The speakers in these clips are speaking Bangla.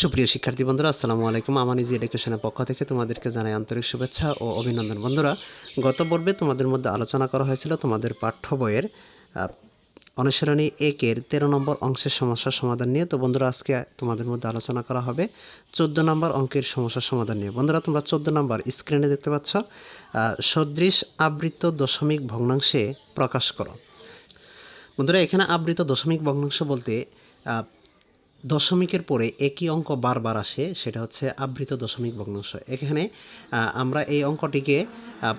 সুপ্রিয় শিক্ষার্থী বন্ধুরা, আসসালামু আলাইকুম। আমার ইজি এডুকেশনের পক্ষ থেকে তোমাদেরকে জানাই আন্তরিক শুভেচ্ছা ও অভিনন্দন। বন্ধুরা, গত পর্বে তোমাদের মধ্যে আলোচনা করা হয়েছিল তোমাদের পাঠ্য বইয়ের অনুসরণী একের তেরো নম্বর অংশের সমস্যার সমাধান নিয়ে। তো বন্ধুরা, আজকে তোমাদের মধ্যে আলোচনা করা হবে চোদ্দ নম্বর অঙ্কের সমস্যার সমাধান নিয়ে। বন্ধুরা, তোমরা চোদ্দ নম্বর স্ক্রিনে দেখতে পাচ্ছ সদৃশ আবৃত্ত দশমিক ভগ্নাংশে প্রকাশ করো। বন্ধুরা, এখানে আবৃত দশমিক ভগ্নাংশ বলতে দশমিকের পরে একই অঙ্ক বারবার আসে, সেটা হচ্ছে আবৃত দশমিক ভগ্নাংশ। এখানে আমরা এই অঙ্কটিকে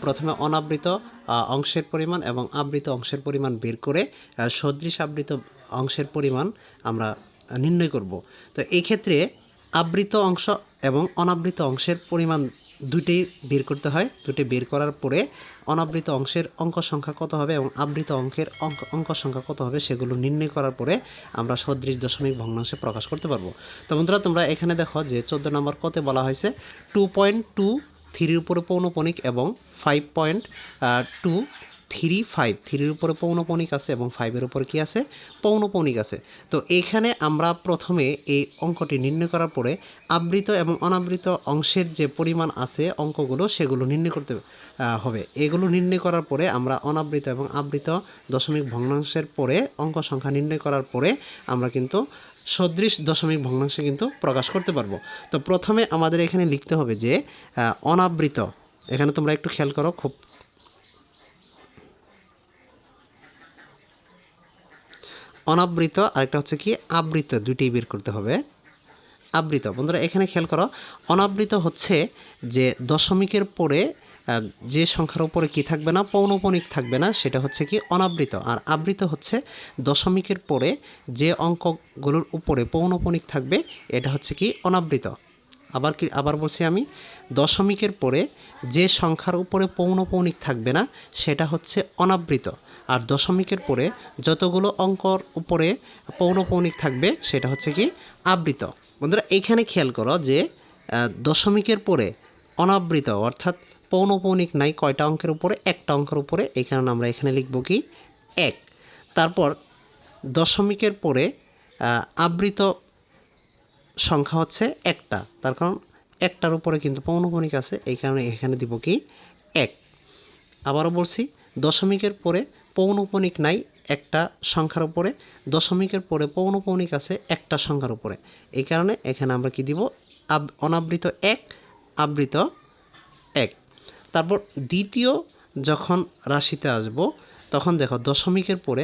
প্রথমে অনাবৃত অংশের পরিমাণ এবং আবৃত অংশের পরিমাণ বের করে সদৃশ আবৃত অংশের পরিমাণ আমরা নির্ণয় করব। তো এই ক্ষেত্রে আবৃত অংশ এবং অনাবৃত অংশের পরিমাণ দুইটাই বের করতে হয়। দুটি বের করার পরে অনাবৃত অংশের অঙ্ক সংখ্যা কত হবে এবং আবৃত অঙ্কের অঙ্ক অঙ্ক সংখ্যা কত হবে সেগুলো নির্ণয় করার পরে আমরা সদৃশ দশমিক ভগ্নাংশে প্রকাশ করতে পারব। তো বন্ধুরা, তোমরা এখানে দেখো যে চোদ্দ নম্বর কতে বলা হয়েছে টু পয়েন্ট টু থ্রির উপরে পৌনপণিক এবং five point two three five, থ্রির উপরে পৌনপণিক আছে এবং ফাইভের উপরে কি আছে? পৌনপণিক আছে। তো এখানে আমরা প্রথমে এই অঙ্কটি নির্ণয় করার পরে আবৃত এবং অনাবৃত অংশের যে পরিমাণ আছে অঙ্কগুলো সেগুলো নির্ণয় করতে হবে। এগুলো নির্ণয় করার পরে আমরা অনাবৃত এবং আবৃত দশমিক ভগ্নাংশের পরে অঙ্ক সংখ্যা নির্ণয় করার পরে আমরা কিন্তু সদৃশ দশমিক ভগ্নাংশে কিন্তু প্রকাশ করতে পারব। তো প্রথমে আমাদের এখানে লিখতে হবে যে অনাবৃত। এখানে তোমরা একটু খেয়াল করো, খুব অনাবৃত, আরেকটা হচ্ছে কি আবৃত, দুইটাই বের করতে হবে। আবৃত, বন্ধুরা, এখানে খেয়াল করো, অনাবৃত হচ্ছে যে দশমিকের পরে যে সংখ্যার উপরে কি থাকবে না পৌনপণিক থাকবে না, সেটা হচ্ছে কি অনাবৃত। আর আবৃত হচ্ছে দশমিকের পরে যে অঙ্কগুলোর উপরে পৌনপণিক থাকবে, এটা হচ্ছে কি অনাবৃত। আবার কি, আবার বলছি আমি, দশমিকের পরে যে সংখ্যার উপরে পৌনপৌনিক থাকবে না, সেটা হচ্ছে অনাবৃত। আর দশমিকের পরে যতগুলো অঙ্কর উপরে পৌনপৌনিক থাকবে, সেটা হচ্ছে কি আবৃত। বন্ধুরা, এখানে খেয়াল করো যে দশমিকের পরে অনাবৃত, অর্থাৎ পৌনপৌনিক নাই, কয়টা অঙ্কের উপরে? একটা অঙ্কের উপরে। এই কারণে আমরা এখানে লিখব কি? এক। তারপর দশমিকের পরে আবৃত সংখ্যা হচ্ছে একটা। তার কারণ একটার উপরে কিন্তু পৌনপণিক আছে, এই কারণে এখানে দিব কি? এক। আবারও বলছি, দশমিকের পরে পৌনপণিক নাই, একটা সংখ্যার উপরে। দশমিকের পরে পৌনপৌনিক আছে, একটা সংখ্যার উপরে। এই কারণে এখানে আমরা কি দিব? অনাবৃত এক, আবৃত এক। তারপর দ্বিতীয় যখন রাশিতে আসব, তখন দেখো দশমিকের পরে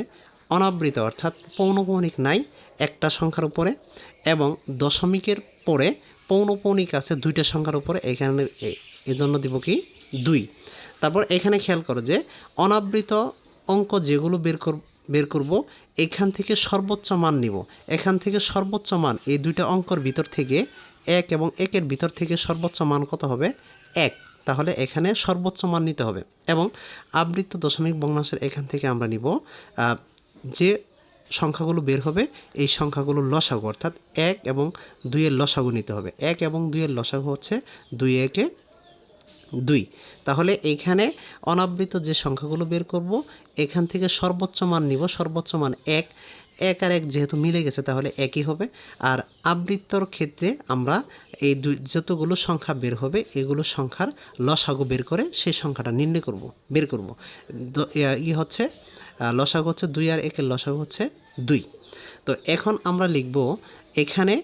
অনাবৃত, অর্থাৎ পৌনপৌনিক নাই, একটা সংখ্যার উপরে। এবং দশমিকের পরে পৌনপৌনিক আছে, দুইটা সংখ্যার উপরে। এখানে এজন্য দিব কি? দুই। তারপর এখানে খেয়াল করো যে অনাবৃত অঙ্ক যেগুলো বের কর, বের করব, এখান থেকে সর্বোচ্চ মান নিব। এখান থেকে সর্বোচ্চ মান, এই দুইটা অঙ্কর ভিতর থেকে এক এবং একের ভিতর থেকে সর্বোচ্চ মান কত হবে? এক। তাহলে এখানে সর্বোচ্চ মান নিতে হবে এবং আবৃত্ত দশমিক ভগ্নাংশের এখান থেকে আমরা নিব যে সংখ্যাগুলো বের হবে, এই সংখ্যাগুলো লসাগু, অর্থাৎ এক এবং দুইয়ের লসাগু নিতে হবে। এক এবং দুইয়ের লসাগু হচ্ছে দুই একে দুই। তাহলে এইখানে অনাবৃত যে সংখ্যাগুলো বের করব, এখান থেকে সর্বোচ্চ মান নিব, সর্বোচ্চ মান এক। এক আর এক যেহেতু মিলে গেছে, তাহলে একই হবে। আর আবৃত্তর ক্ষেত্রে আমরা এই দুই, যতগুলো সংখ্যা বের হবে, এগুলো সংখ্যার লসাগু বের করে সেই সংখ্যাটা নির্ণয় করব, বের করব। ই হচ্ছে লসাগু হচ্ছে দুই আর একের লসাগু হচ্ছে দুই। তো এখন আমরা লিখব এখানে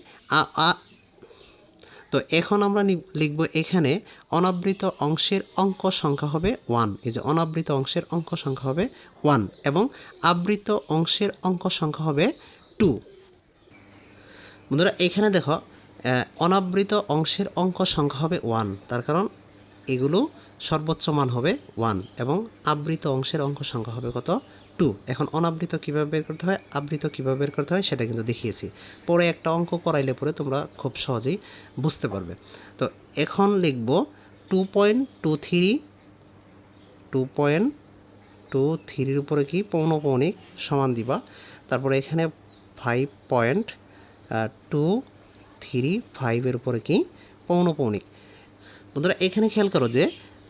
তো এখন আমরা লিখব এখানে অনাবৃত অংশের অঙ্ক সংখ্যা হবে ওয়ান এই যে অনাবৃত অংশের অঙ্ক সংখ্যা হবে ওয়ান এবং আবৃত অংশের অঙ্ক সংখ্যা হবে টু বন্ধুরা, এখানে দেখো অনাবৃত অংশের অঙ্ক সংখ্যা হবে ওয়ান তার কারণ এগুলো সর্বোচ্চ মান হবে ওয়ান এবং আবৃত অংশের অঙ্ক সংখ্যা হবে কত? টু, এখন অনাবৃত কীভাবে বের করতে হয়, আবৃত কীভাবে বের করতে হয়, সেটা কিন্তু দেখিয়েছি। পরে একটা অঙ্ক করাইলে পরে তোমরা খুব সহজেই বুঝতে পারবে। তো এখন লিখব two point two three two point two থ্রির উপরে কি পৌনপৌনিক সমান দিবা। তারপরে এখানে ফাইভ পয়েন্ট টু থ্রি ফাইভের উপরে কি পৌনপৌনিক বন্ধুরা, এখানে খেয়াল করো যে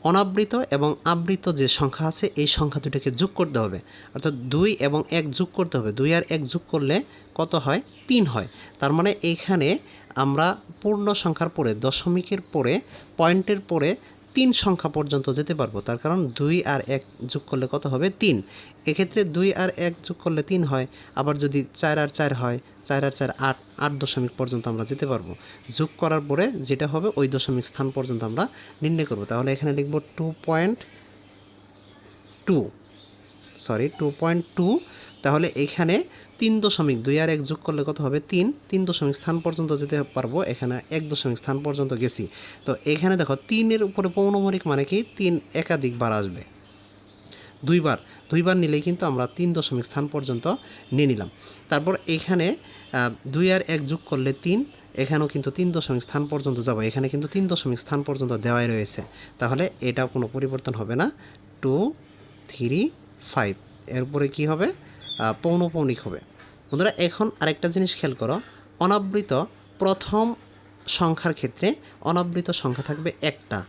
অনাবৃত এবং আবৃত যে সংখ্যা আছে, এই সংখ্যা দুটোকে যোগ করতে হবে। অর্থাৎ দুই এবং এক যোগ করতে হবে। দুই আর এক যোগ করলে কত হয়? তিন হয়। তার মানে এইখানে আমরা পূর্ণ সংখ্যার পরে, দশমিকের পরে, পয়েন্টের পরে তিন সংখ্যা পর্যন্ত যেতে পারব। তার কারণ দুই আর এক যোগ করলে কত হবে? তিন। এক্ষেত্রে দুই আর এক যোগ করলে তিন হয়। আবার যদি চার আর চার হয়, চার আর চার আট আট দশমিক পর্যন্ত আমরা যেতে পারব। যোগ করার পরে যেটা হবে, ওই দশমিক স্থান পর্যন্ত আমরা নির্ণয় করব। তাহলে এখানে লিখব two point two sorry two point two তাহলে এখানে তিন দশমিক দুই আর এক যোগ করলে কত হবে? তিন। তিন দশমিক স্থান পর্যন্ত যেতে পারব, এখানে এক দশমিক স্থান পর্যন্ত গেছি। তো এখানে দেখো, তিনের উপরে পৌনমরিক মানে কি? তিন একাধিক বার আসবে। দুইবার। দুইবার নিলেই কিন্তু আমরা তিন দশমিক স্থান পর্যন্ত নিয়ে নিলাম। তারপর এখানে দুই আর এক যোগ করলে তিন, এখানেও কিন্তু তিন দশমিক স্থান পর্যন্ত যাব। এখানে কিন্তু তিন দশমিক স্থান পর্যন্ত দেওয়াই রয়েছে। তাহলে এটাও কোনো পরিবর্তন হবে না। Two three five. এরপরে কি হবে? পৌনপৌনিক হবে। বন্ধুরা, এখন আরেকটা জিনিস খেয়াল করো। অনাবৃত প্রথম সংখ্যার ক্ষেত্রে অনাবৃত সংখ্যা থাকবে একটা।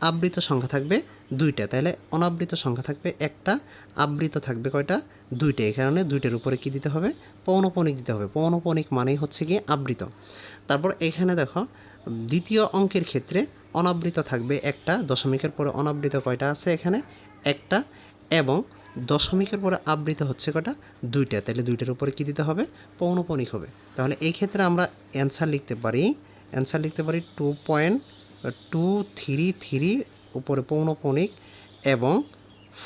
আবৃত সংখ্যা থাকবে দুইটা। তাহলে অনাবৃত সংখ্যা থাকবে একটা, আবৃত থাকবে কয়টা? দুইটা। এই কারণে দুইটার উপরে কি দিতে হবে? পৌনপণিক দিতে হবে। পৌনপণিক মানেই হচ্ছে কি আবৃত। তারপর এখানে দেখো, দ্বিতীয় অঙ্কের ক্ষেত্রে অনাবৃত থাকবে একটা, দশমিকের পরে অনাবৃত কয়টা আছে এখানে? একটা। এবং দশমিকের পরে আবৃত হচ্ছে কটা দুইটা। তাহলে দুইটার উপরে কী দিতে হবে? পৌনপণিক হবে। তাহলে এই ক্ষেত্রে আমরা অ্যান্সার লিখতে পারি অ্যান্সার লিখতে পারি two point two three three উপরে পৌনপণিক এবং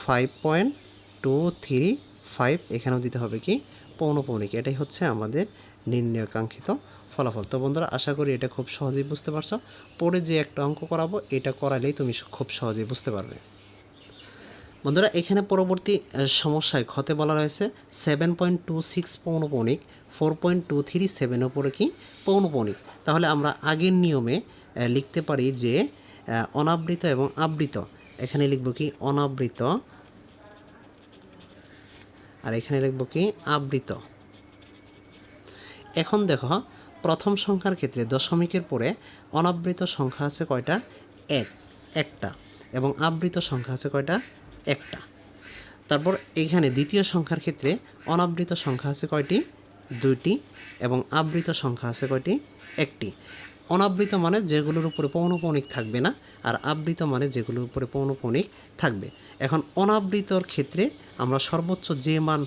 five point two three five এখানেও দিতে হবে কি? পৌনপৌনিক এটাই হচ্ছে আমাদের নির্ণয় কাঙ্ক্ষিত ফলাফল। তো বন্ধুরা, আশা করি এটা খুব সহজেই বুঝতে পারছ। পরে যে একটা অঙ্ক করাবো, এটা করালেই তুমি খুব সহজেই বুঝতে পারবে। বন্ধুরা, এখানে পরবর্তী সমস্যায় ক্ষতে বলা রয়েছে seven point two six পৌনপণিক four point two three seven ওপরে কি পৌনপণিক তাহলে আমরা আগের নিয়মে লিখতে পারি যে অনাবৃত এবং আবৃত। এখানে লিখব কি অনাবৃত, আর এখানে লিখব কি আবৃত। এখন দেখো, প্রথম সংখ্যার ক্ষেত্রে দশমিকের পরে অনাবৃত সংখ্যা আছে কয়টা? এক, একটা। এবং আবৃত সংখ্যা আছে কয়টা? একটা। তারপর এখানে দ্বিতীয় সংখ্যার ক্ষেত্রে অনাবৃত সংখ্যা আছে কয়টি? দুইটি। এবং আবৃত সংখ্যা আছে কয়টি? একটি। অনাবৃত মানে যেগুলোর উপরে পৌনপৌনিক থাকবে না, আর আবৃত মানে যেগুলোর উপরে পৌনপৌনিক থাকবে। এখন অনাবৃতর ক্ষেত্রে আমরা সর্বোচ্চ যে মান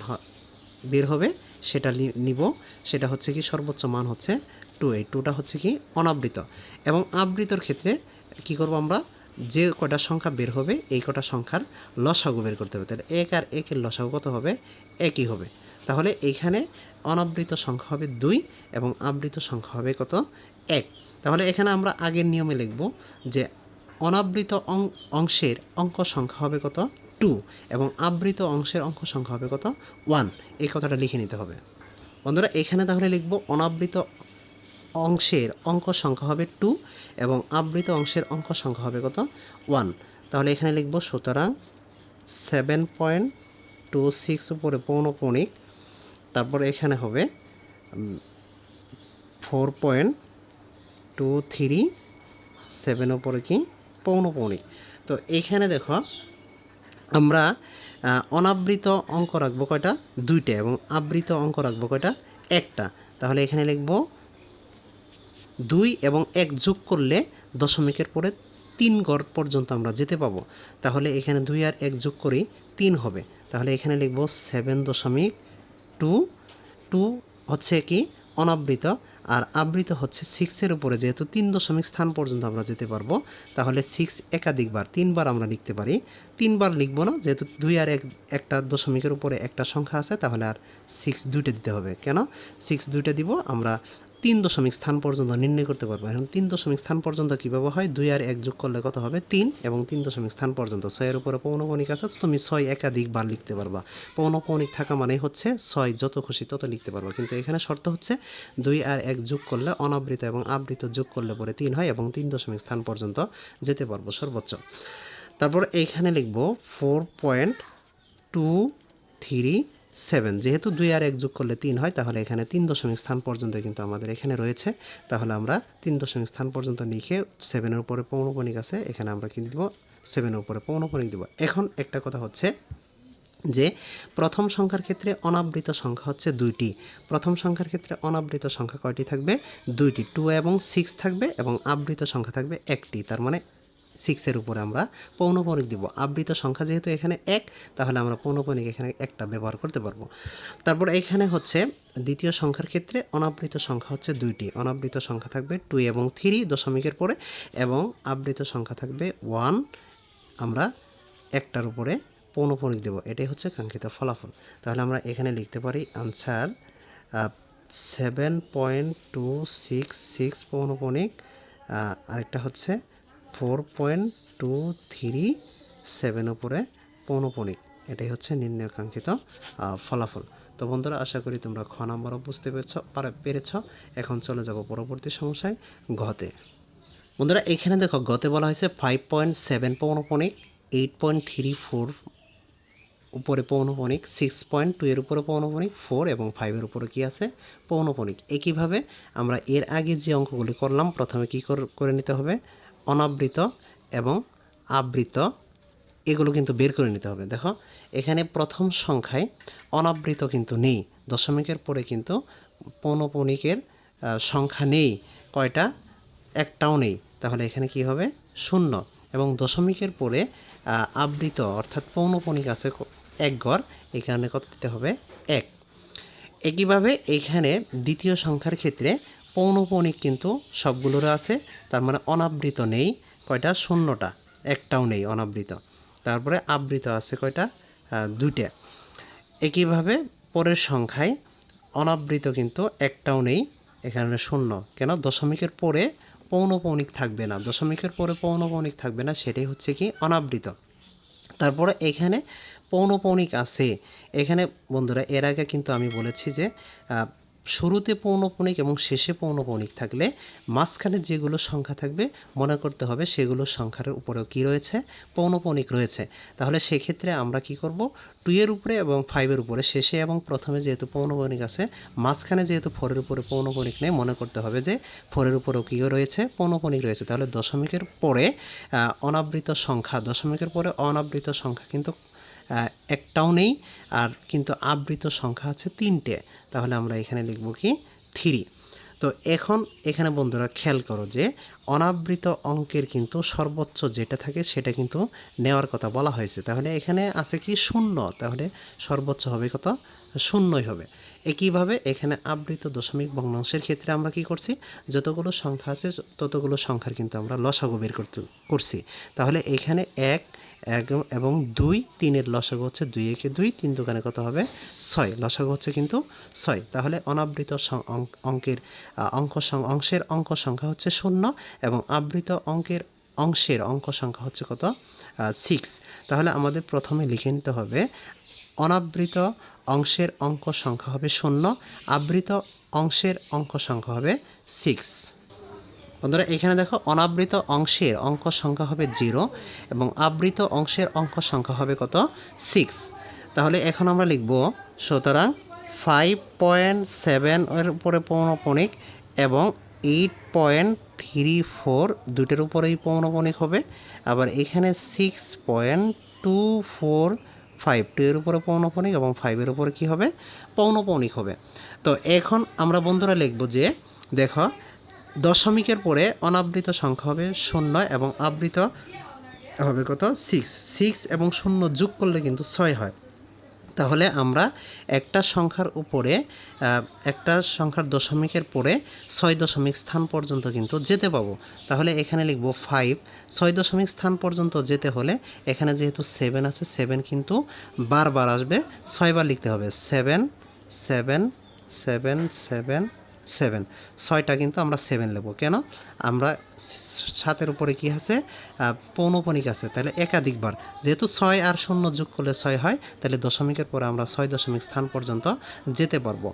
বের হবে সেটা নিব। সেটা হচ্ছে কি সর্বোচ্চ মান হচ্ছে টু এই টুটা হচ্ছে কি অনাবৃত। এবং আবৃতর ক্ষেত্রে কি করব আমরা? যে কটা সংখ্যা বের হবে, এই কটা সংখ্যার লসাগু বের করতে হবে। তাহলে এক আর একের লসাগু কত হবে? একই হবে। তাহলে এইখানে অনাবৃত সংখ্যা হবে দুই এবং আবৃত সংখ্যা হবে কত? এক। তাহলে এখানে আমরা আগের নিয়মে লিখব যে অনাবৃত অংশের অঙ্ক সংখ্যা হবে কত? টু এবং আবৃত অংশের অঙ্ক সংখ্যা হবে কত? ওয়ান। এই কথাটা লিখে নিতে হবে। বন্ধুরা, এখানে তাহলে লিখব অনাবৃত অংশের অঙ্ক সংখ্যা হবে টু এবং আবৃত অংশের অঙ্ক সংখ্যা হবে কত? ওয়ান তাহলে এখানে লিখব, সুতরাং সেভেন পয়েন্ট টু সিক্স উপরে পৌনপৌনিক তারপর এখানে হবে four point two three seven উপরে কি? পৌনপৌনিক তো এখানে দেখো, আমরা অনাবৃত অঙ্ক রাখব কয়টা? দুইটা এবং আবৃত অঙ্ক রাখব কয়টা? একটা। তাহলে এখানে লিখব দুই এবং এক যোগ করলে দশমিকের পরে তিন গড় পর্যন্ত আমরা যেতে পাবো। তাহলে এখানে দুই আর এক যোগ করেই তিন হবে। তাহলে এখানে লিখব সেভেন দশমিক টু টু হচ্ছে কি অনাবৃত আর আবৃত হচ্ছে সিক্সের উপরে। যেহেতু তিন দশমিক স্থান পর্যন্ত আমরা যেতে পারব, তাহলে সিক্স একাধিকবার, তিনবার আমরা লিখতে পারি। তিনবার লিখব না, যেহেতু দুই আর এক, একটা দশমিকের উপরে একটা সংখ্যা আছে, তাহলে আর সিক্স দুইটা দিতে হবে। কেন? সিক্স দুইটা দিব, আমরা তিন দশমিক স্থান পর্যন্ত নির্ণয় করতে পারব। এখন তিন দশমিক স্থান পর্যন্ত কীভাবে হয়? দুই আর এক যোগ করলে কত হবে? তিন এবং তিন দশমিক স্থান পর্যন্ত। ছয়ের উপরে পৌনপৌনিক আছে তুমি ছয় একাধিকবার লিখতে পারবা। পৌনপৌনিক থাকা মানে হচ্ছে ছয় যত খুশি তত লিখতে পারবা। কিন্তু এখানে শর্ত হচ্ছে দুই আর এক যোগ করলে অনাবৃত এবং আবৃত যোগ করলে পরে তিন হয় এবং তিন দশমিক স্থান পর্যন্ত যেতে পারব সর্বোচ্চ। তারপর এইখানে লিখব four point two three seven. যেহেতু দুই আর এক যোগ করলে তিন হয়, তাহলে এখানে তিন দশমিক স্থান পর্যন্ত কিন্তু আমাদের এখানে রয়েছে। তাহলে আমরা তিন দশমিক স্থান পর্যন্ত লিখে সেভেনের উপরে পৌনপণিক আছে, এখানে আমরা কি দিব? সেভেনের উপরে পৌনপণিক দিব। এখন একটা কথা হচ্ছে যে, প্রথম সংখ্যার ক্ষেত্রে অনাবৃত সংখ্যা হচ্ছে দুইটি। প্রথম সংখ্যার ক্ষেত্রে অনাবৃত সংখ্যা কয়টি থাকবে? দুইটি। টু এবং সিক্স থাকবে এবং আবৃত সংখ্যা থাকবে একটি। তার মানে সিক্সের উপরে আমরা পৌনপণিক দিব। আবৃত সংখ্যা যেহেতু এখানে এক, তাহলে আমরা পৌনপণিক এখানে একটা ব্যবহার করতে পারব। তারপর এখানে হচ্ছে দ্বিতীয় সংখ্যার ক্ষেত্রে অনাবৃত সংখ্যা হচ্ছে দুইটি। অনাবৃত সংখ্যা থাকবে টু এবং থ্রি দশমিকের পরে এবং আবৃত সংখ্যা থাকবে ওয়ান আমরা একটার উপরে পৌনপণিক দেব। এটাই হচ্ছে কাঙ্ক্ষিত ফলাফল। তাহলে আমরা এখানে লিখতে পারি answer seven point two six six পৌনপণিক আরেকটা হচ্ছে four point two three seven উপরে পৌনপণিক। এটাই হচ্ছে নির্ণয় কাঙ্ক্ষিত আহ, ফলাফল। তো বন্ধুরা আশা করি তোমরা খ নাম্বারও বুঝতে পেরেছ পারে পেরেছ। এখন চলে যাব পরবর্তী সমস্যায় ঘতে বন্ধুরা এখানে দেখো গতে বলা হয়েছে ফাইভ পয়েন্ট সেভেন পৌনপণিক এইট পয়েন্ট থ্রি ফোর উপরে পৌনপণিক সিক্স পয়েন্ট টু এর উপরে পৌনপণিক ফোর এবং ফাইভের উপরে কি আছে? পৌনপণিক। একইভাবে আমরা এর আগে যে অঙ্কগুলি করলাম প্রথমে কি করে নিতে হবে? অনাবৃত এবং আবৃত, এগুলো কিন্তু বের করে নিতে হবে। দেখো, এখানে প্রথম সংখ্যায় অনাবৃত কিন্তু নেই। দশমিকের পরে কিন্তু পৌনপণিকের সংখ্যা নেই। কয়টা? একটাও নেই। তাহলে এখানে কি হবে? শূন্য। এবং দশমিকের পরে আবৃত, অর্থাৎ পৌনপণিক আছে এক গড়, এখানে কত দিতে হবে? এক। একইভাবে এখানে দ্বিতীয় সংখ্যার ক্ষেত্রে পৌনপণিক কিন্তু সবগুলোর আছে, তার মানে অনাবৃত নেই, কয়টা? শূন্যটা। একটাও নেই অনাবৃত। তারপরে আবৃত আছে কয়টা? দুইটা। একইভাবে পরের সংখ্যায় অনাবৃত কিন্তু একটাও নেই, এখানে শূন্য। কেন? দশমিকের পরে পৌনপৌনিক থাকবে না। দশমিকের পরে পৌনপৌনিক থাকবে না, সেটাই হচ্ছে কি? অনাবৃত। তারপরে এখানে পৌনপৌনিক আছে। এখানে বন্ধুরা, এর আগে কিন্তু আমি বলেছি যে শুরুতে পৌনপৌনিক এবং শেষে পৌনপৌনিক থাকলে মাঝখানে যেগুলো সংখ্যা থাকবে, মনে করতে হবে সেগুলো সংখ্যার উপরেও কি রয়েছে? পৌনপৌনিক রয়েছে। তাহলে সেক্ষেত্রে আমরা কি করব? টু এর উপরে এবং ফাইভের উপরে, শেষে এবং প্রথমে যেহেতু পৌনপৌনিক আছে, মাঝখানে যেহেতু ফোরের উপরে পৌনপৌনিক নেই, মনে করতে হবে যে ফোরের উপরেও কী রয়েছে? পৌনপৌনিক রয়েছে। তাহলে দশমিকের পরে অনাবৃত সংখ্যা, দশমিকের পরে অনাবৃত সংখ্যা কিন্তু একটাও নেই, আর কিন্তু আবৃত সংখ্যা আছে তিনটে। তাহলে আমরা এখানে লিখব কি? থ্রি। তো এখন এখানে বন্ধুরা খেয়াল করো যে অনাবৃত অঙ্কের কিন্তু সর্বোচ্চ যেটা থাকে সেটা কিন্তু নেওয়ার কথা বলা হয়েছে। তাহলে এখানে আছে কি? শূন্য। তাহলে সর্বোচ্চ হবে কত? শূন্যই হবে। একইভাবে এখানে আবৃত দশমিক ভগ্নাংশের ক্ষেত্রে আমরা কি করছি? যতগুলো সংখ্যা আছে, ততগুলো সংখ্যার কিন্তু আমরা লসাগু বের করতে, করছি। তাহলে এখানে এক এক এবং দুই, তিনের লসাগু হচ্ছে দুই একে দুই, তিন দোকানে কত হবে? ছয়। লসাগু হচ্ছে কিন্তু ছয়। তাহলে অনাবৃত অঙ্কের অঙ্ক অংশের অঙ্ক সংখ্যা হচ্ছে শূন্য এবং আবৃত অঙ্কের অংশের অঙ্ক সংখ্যা হচ্ছে কত? সিক্স তাহলে আমাদের প্রথমে লিখে নিতে হবে অনাবৃত অংশের অঙ্ক সংখ্যা হবে শূন্য, আবৃত অংশের অঙ্ক সংখ্যা হবে সিক্স বন্ধুরা, এখানে দেখো অনাবৃত অংশের অঙ্ক সংখ্যা হবে জিরো এবং আবৃত অংশের অঙ্ক সংখ্যা হবে কত সিক্স তাহলে এখন আমরা লিখব, সুতরাং ফাইভ পয়েন্ট সেভেন এর উপরে পৌনপণিক এবং এইট পয়েন্ট থ্রি ফোর দুটোর উপরেই পৌনপণিক হবে। আবার এখানে six point two four five two এর উপরে পৌনপৌনিক এবং ফাইভের উপরে কী হবে? পৌনপৌনিক হবে। তো এখন আমরা বন্ধুরা লিখব যে, দেখো, দশমিকের পরে অনাবৃত সংখ্যা হবে শূন্য এবং আবৃত হবে কত? সিক্স সিক্স এবং শূন্য যোগ করলে কিন্তু ছয় হয়। তাহলে আমরা একটা সংখ্যার উপরে একটা সংখ্যার দশমিকের পরে ছয় দশমিক স্থান পর্যন্ত কিন্তু যেতে পাবো। তাহলে এখানে লিখব ফাইভ ছয় দশমিক স্থান পর্যন্ত যেতে হলে এখানে যেহেতু সেভেন আছে সেভেন কিন্তু বারবার আসবে, ছয়বার লিখতে হবে। Seven seven seven seven seven ছয়টা কিন্তু আমরা সেভেন নেব কেন? আমরা সাতের উপরে কি আছে? পৌনপণিক আছে। তাহলে একাধিকবার। যেহেতু ছয় আর শূন্য যোগ করলে ছয় হয়, তাহলে দশমিকের পরে আমরা ছয় দশমিক স্থান পর্যন্ত যেতে পারব।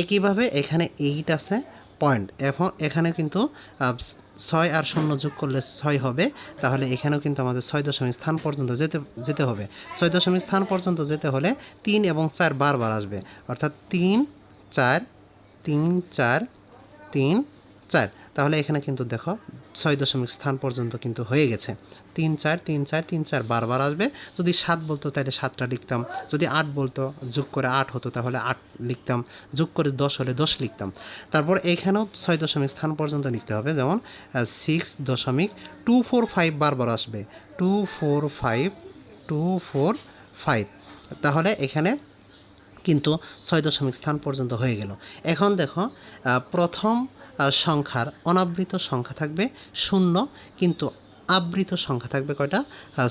একইভাবে এখানে এইট আছে পয়েন্ট এখন এখানে কিন্তু ছয় আর শূন্য যোগ করলে ছয় হবে, তাহলে এখানেও কিন্তু আমাদের ছয় দশমিক স্থান পর্যন্ত যেতে যেতে হবে। ছয় দশমিক স্থান পর্যন্ত যেতে হলে তিন এবং চার বারবার আসবে। অর্থাৎ তিন, চার তিন চার তিন চার। তাহলে এখানে কিন্তু দেখো ছয় দশমিক স্থান পর্যন্ত কিন্তু হয়ে গেছে। তিন চার তিন চার তিন চার বারবার আসবে। যদি সাত বলতো তাহলে সাতটা লিখতাম। যদি আট বলতো, যোগ করে আট হতো, তাহলে আট লিখতাম। যোগ করে দশ হলে দশ লিখতাম। তারপর এখানেও ছয় দশমিক স্থান পর্যন্ত লিখতে হবে। যেমন সিক্স দশমিক টু ফোর ফাইভ বারবার আসবে। Two four five two four five তাহলে এখানে কিন্তু ছয় দশমিক স্থান পর্যন্ত হয়ে গেল। এখন দেখো প্রথম সংখ্যার অনাবৃত সংখ্যা থাকবে শূন্য, কিন্তু আবৃত সংখ্যা থাকবে কয়টা?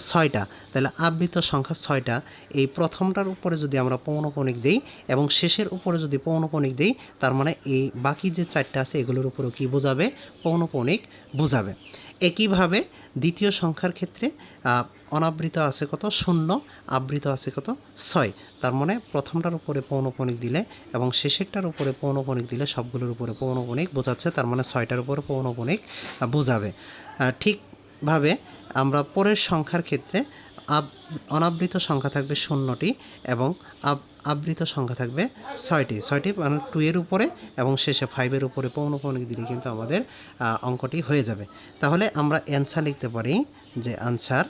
ছয়টা। তাহলে আবৃত সংখ্যা ছয়টা। এই প্রথমটার উপরে যদি আমরা পৌনপণিক দিই এবং শেষের উপরে যদি পৌনপণিক দিই তার মানে এই বাকি যে চারটা আছে এগুলোর উপরেও কি বোঝাবে? পৌনপণিক বোঝাবে। একইভাবে দ্বিতীয় সংখ্যার ক্ষেত্রে অনাবৃত আছে কত? শূন্য। আবৃত আছে কত? ছয়। তার মানে প্রথমটার উপরে পৌনপণিক দিলে এবং শেষেরটার উপরে পৌনপণিক দিলে সবগুলোর উপরে পৌনপণিক বোঝাচ্ছে। তার মানে ছয়টার উপরে পৌনপণিক বোঝাবে। আহ, ঠিকভাবে আমরা পরের সংখ্যার ক্ষেত্রে আব, অনাবৃত সংখ্যা থাকবে শূন্যটি এবং আব, আবৃত সংখ্যা থাকবে ছয়টি। ছয়টি মানে টু এর উপরে এবং শেষে ফাইভের উপরে পৌন পৌনিক দিলে কিন্তু আমাদের অঙ্কটি হয়ে যাবে। তাহলে আমরা অ্যান্সার লিখতে পারি যে আনসার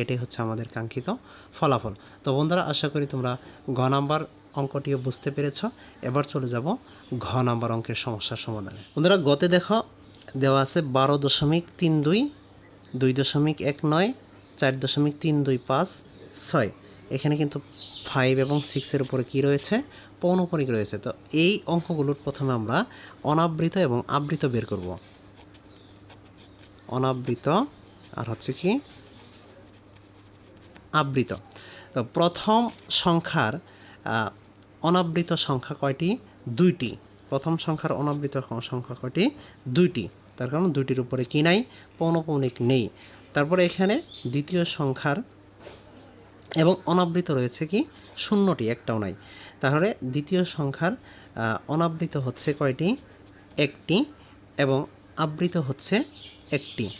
এটাই হচ্ছে আমাদের কাঙ্ক্ষিত ফলাফল। তো বন্ধুরা, আশা করি তোমরা ঘ নাম্বার অঙ্কটিও বুঝতে পেরেছ। এবার চলে যাব ঘ নাম্বার অঙ্কের সমস্যার সমাধানে। বন্ধুরা, গতে দেখো, দেওয়া আছে বারো দশমিক তিন দুই দুই দশমিক এক নয়, চার দশমিক তিন দুই পাঁচ ছয়। এখানে কিন্তু ফাইভ এবং সিক্সের উপরে কি রয়েছে? পৌনপরিক রয়েছে। তো এই অঙ্কগুলোর প্রথমে আমরা অনাবৃত এবং আবৃত বের করব। অনাবৃত আর হচ্ছে কি? আবৃত। তো প্রথম সংখ্যার অনাবৃত সংখ্যা কয়টি? দুইটি। প্রথম সংখ্যার অনাবৃত সংখ্যা কয়টি? দুইটি। তার কারণ দুইটির উপরে কি নাই? পৌনপৌনিক নেই। তারপরে এখানে দ্বিতীয় সংখ্যার এবং অনাবৃত রয়েছে কি? শূন্যটি, একটাও নাই। তাহলে দ্বিতীয় সংখ্যার অনাবৃত হচ্ছে কয়টি? একটি এবং আবৃত হচ্ছে একটি।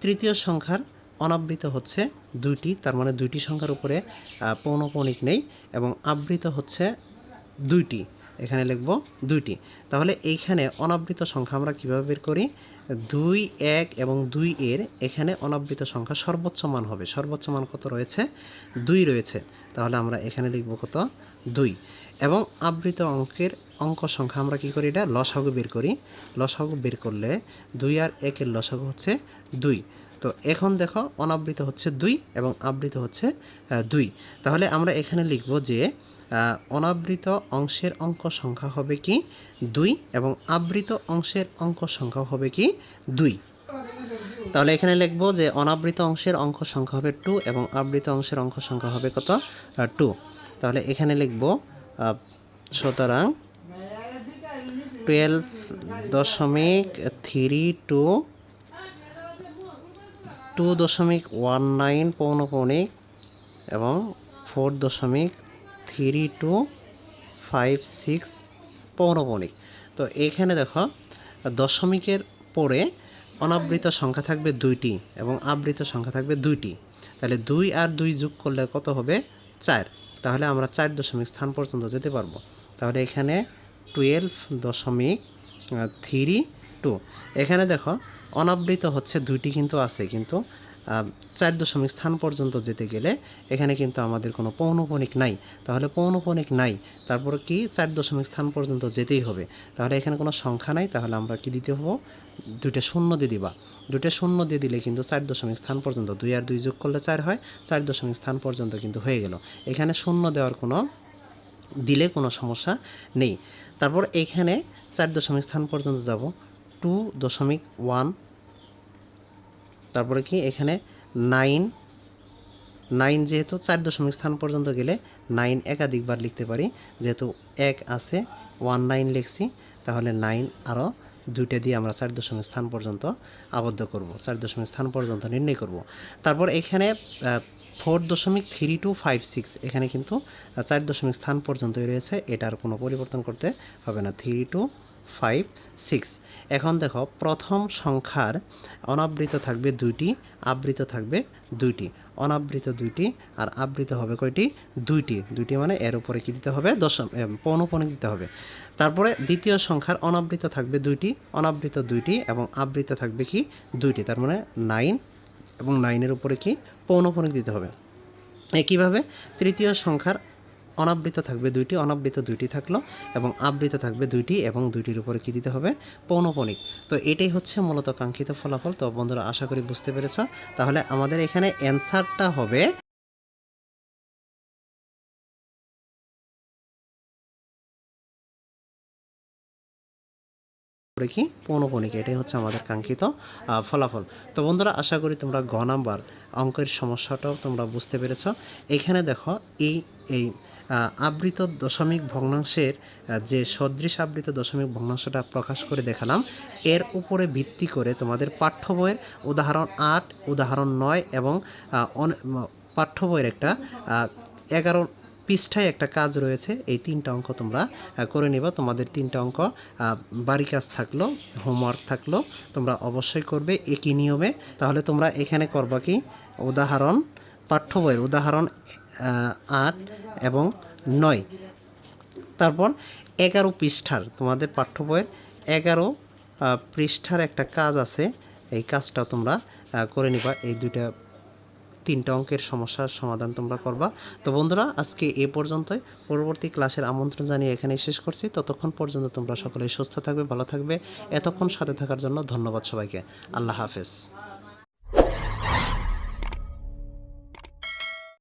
তৃতীয় সংখ্যার অনাবৃত হচ্ছে দুইটি, তার মানে দুইটি সংখ্যার উপরে পৌনপৌনিক নেই এবং আবৃত হচ্ছে দুইটি। এখানে লিখব দুইটি। তাহলে এইখানে অনাবৃত সংখ্যা আমরা কীভাবে বের করি? দুই, এক এবং দুই এর এখানে অনাবৃত সংখ্যা সর্বোচ্চ মান হবে। সর্বোচ্চ মান কত রয়েছে? দুই রয়েছে। তাহলে আমরা এখানে লিখব কত? দুই। এবং আবৃত অঙ্কের অঙ্ক সংখ্যা আমরা কী করি এটা? লসাগু বের করি। লসাগু বের করলে দুই আর একের লসাগু হচ্ছে দুই। তো এখন দেখো অনাবৃত হচ্ছে দুই এবং আবৃত হচ্ছে দুই। তাহলে আমরা এখানে লিখব যে অনাবৃত অংশের অঙ্ক সংখ্যা হবে কি দুই এবং আবৃত অংশের অঙ্ক সংখ্যা হবে কি দুই। তাহলে এখানে লিখব যে, অনাবৃত অংশের অঙ্ক সংখ্যা হবে টু এবং আবৃত অংশের অঙ্ক সংখ্যা হবে কত টু। তাহলে এখানে লিখব সুতরাং টুয়েলভ দশমিক থ্রি টু টু দশমিক ওয়ান নাইন পৌনপৌনিক এবং ফোর দশমিক থ্রি টু ফাইভ সিক্স পৌনপৌনিক তো এখানে দেখো, দশমিকের পরে অনাবৃত সংখ্যা থাকবে দুইটি এবং আবৃত সংখ্যা থাকবে দুইটি। তাহলে দুই আর দুই যোগ করলে কত হবে? চার। তাহলে আমরা চার দশমিক স্থান পর্যন্ত যেতে পারব। তাহলে এখানে টুয়েলভ দশমিক থ্রি টু এখানে দেখো অনাবৃত হচ্ছে, দুইটি কিন্তু আছে, কিন্তু চার দশমিক স্থান পর্যন্ত যেতে গেলে এখানে কিন্তু আমাদের কোনো পৌনপণিক নাই। তাহলে পৌনপণিক নাই, তারপর কি চার দশমিক স্থান পর্যন্ত যেতেই হবে। তাহলে এখানে কোনো সংখ্যা নাই, তাহলে আমরা কি দিতে হব? দুইটা শূন্য দিয়ে দিবা। দুইটা শূন্য দিয়ে দিলে কিন্তু চার দশমিক স্থান পর্যন্ত দুই আর দুই যোগ করলে চার হয়, চার দশমিক স্থান পর্যন্ত কিন্তু হয়ে গেল। এখানে শূন্য দেওয়ার কোনো, দিলে কোনো সমস্যা নেই। তারপর এখানে চার দশমিক স্থান পর্যন্ত যাব, টু দশমিক ওয়ান তারপরে কি? এখানে নাইন নাইন যেহেতু চার দশমিক স্থান পর্যন্ত গেলে নাইন একাধিকবার লিখতে পারি। যেহেতু এক আছে ওয়ান নাইন লিখছি, তাহলে নাইন আরও দুইটা দিয়ে আমরা চার দশমিক স্থান পর্যন্ত আবদ্ধ করব। চার দশমিক স্থান পর্যন্ত নির্ণয় করব। তারপর এখানে ফোর দশমিক থ্রি টু ফাইভ সিক্স এখানে কিন্তু চার দশমিক স্থান পর্যন্তই রয়েছে। এটার কোনো পরিবর্তন করতে হবে না। থ্রি টু ফাইভ সিক্স এখন দেখো, প্রথম সংখ্যার অনাবৃত থাকবে দুইটি, আবৃত থাকবে দুইটি। অনাবৃত দুইটি আর আবৃত হবে কয়টি? দুইটি। দুইটি মানে এর উপরে কি দিতে হবে? দশম পৌনপণিক দিতে হবে। তারপরে দ্বিতীয় সংখ্যার অনাবৃত থাকবে দুইটি, অনাবৃত দুইটি এবং আবৃত থাকবে কি? দুইটি। তার মানে নাইন এবং নাইনের উপরে কি? পৌনপণিক দিতে হবে। একইভাবে তৃতীয় সংখ্যার অনাবৃত থাকবে দুইটি, অনাবৃত দুইটি থাকল এবং আবৃত থাকবে দুইটি এবং দুইটির উপরে কী দিতে হবে? পৌনপণিক। তো এটাই হচ্ছে মূলত কাঙ্ক্ষিত ফলাফল। তো বন্ধুরা, আশা করি বুঝতে পেরেছ। তাহলে আমাদের এখানে অ্যান্সারটা হবে করে কি? পৌনপণিক এটাই হচ্ছে আমাদের কাঙ্ক্ষিত ফলাফল। তো বন্ধুরা, আশা করি তোমরা গ নাম্বার অঙ্কের সমস্যাটাও তোমরা বুঝতে পেরেছ। এখানে দেখো, এই এই আবৃত দশমিক ভগ্নাংশের যে সদৃশ আবৃত দশমিক ভগ্নাংশটা প্রকাশ করে দেখালাম, এর উপরে ভিত্তি করে তোমাদের পাঠ্য বইয়ের উদাহরণ আট, উদাহরণ নয় এবং পাঠ্য বইয়ের একটা এগারো পৃষ্ঠায় একটা কাজ রয়েছে। এই তিনটা অঙ্ক তোমরা করে নিবা। তোমাদের তিনটা অঙ্ক বাড়ি কাজ থাকল হোমওয়ার্ক থাকল, তোমরা অবশ্যই করবে একই নিয়মে। তাহলে তোমরা এখানে করবা কি? উদাহরণ, পাঠ্য বইয়ের উদাহরণ আট এবং নয়। তারপর এগারো পৃষ্ঠার, তোমাদের পাঠ্য বইয়ের এগারো পৃষ্ঠার একটা কাজ আছে। এই কাজটা তোমরা করে নিবা। এই দুইটা তিনটা অঙ্কের সমস্যার সমাধান তোমরা করবা। তো বন্ধুরা, আজকে এ পর্যন্তই। পরবর্তী ক্লাসের আমন্ত্রণ জানিয়ে এখানেই শেষ করছি। ততক্ষণ পর্যন্ত তোমরা সকলে সুস্থ থাকবে, ভালো থাকবে। এতক্ষণ সাথে থাকার জন্য ধন্যবাদ সবাইকে। আল্লাহ হাফেজ।